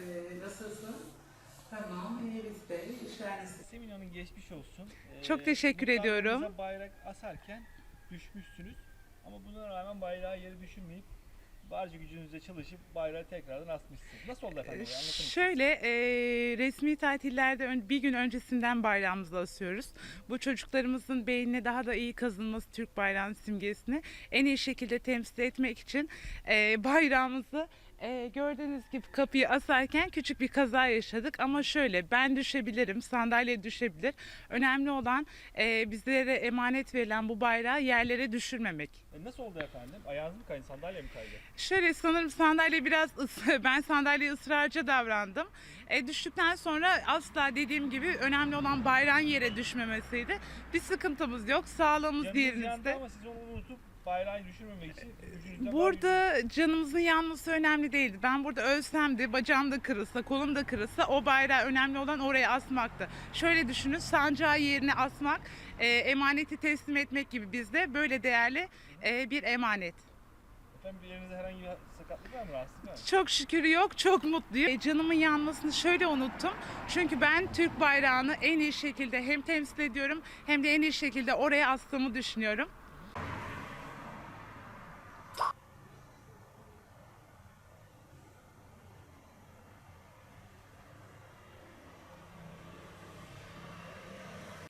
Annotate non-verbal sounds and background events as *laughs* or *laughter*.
Ee, nasılsın? Tamam, iyi biz de. İşler geçmiş olsun. Çok teşekkür ee, ediyorum. Bayrak asarken düşmüşsünüz. Ama buna rağmen bayrağı yere düşünmeyip barca gücünüzle çalışıp bayrağı tekrardan asmışsınız. Nasıl oldu efendim? Anlatır mısınız? Şöyle e, resmi tatillerde ön- bir gün öncesinden bayrağımızı asıyoruz. Bu çocuklarımızın beynine daha da iyi kazınması Türk bayrağının simgesini en iyi şekilde temsil etmek için e, bayrağımızı e, gördüğünüz gibi kapıyı asarken küçük bir kaza yaşadık ama şöyle ben düşebilirim sandalye düşebilir önemli olan e, bizlere emanet verilen bu bayrağı yerlere düşürmemek. E, Nasıl oldu efendim? Ayağınız mı kaydı? Sandalye mi kaydı? Şöyle sanırım sandalye biraz ıs- *laughs* ben sandalye ısrarcı davrandım. E, düştükten sonra asla dediğim gibi önemli olan bayrağın yere düşmemesiydi. Bir sıkıntımız yok. Sağlığımız Canınız yandı diğerinizde. ama siz onu unutup bayrağı düşürmemek için gücünüzle Burada canımızın yanması önemli değildi. Ben burada ölsem de bacağım da kırılsa, kolum da kırılsa o bayrağı önemli olan oraya asmaktı. Şöyle düşünün sancağı yerine asmak, e, emaneti teslim etmek gibi bizde böyle değerli e, bir emanet. Efendim bir yerinizde herhangi bir sakatlık var mı? Rahatsızlık var mı? Çok şükür yok, çok mutluyum. E, canımın yanmasını şöyle unuttum. Çünkü ben Türk bayrağını en iyi şekilde hem temsil ediyorum hem de en iyi şekilde oraya astığımı düşünüyorum.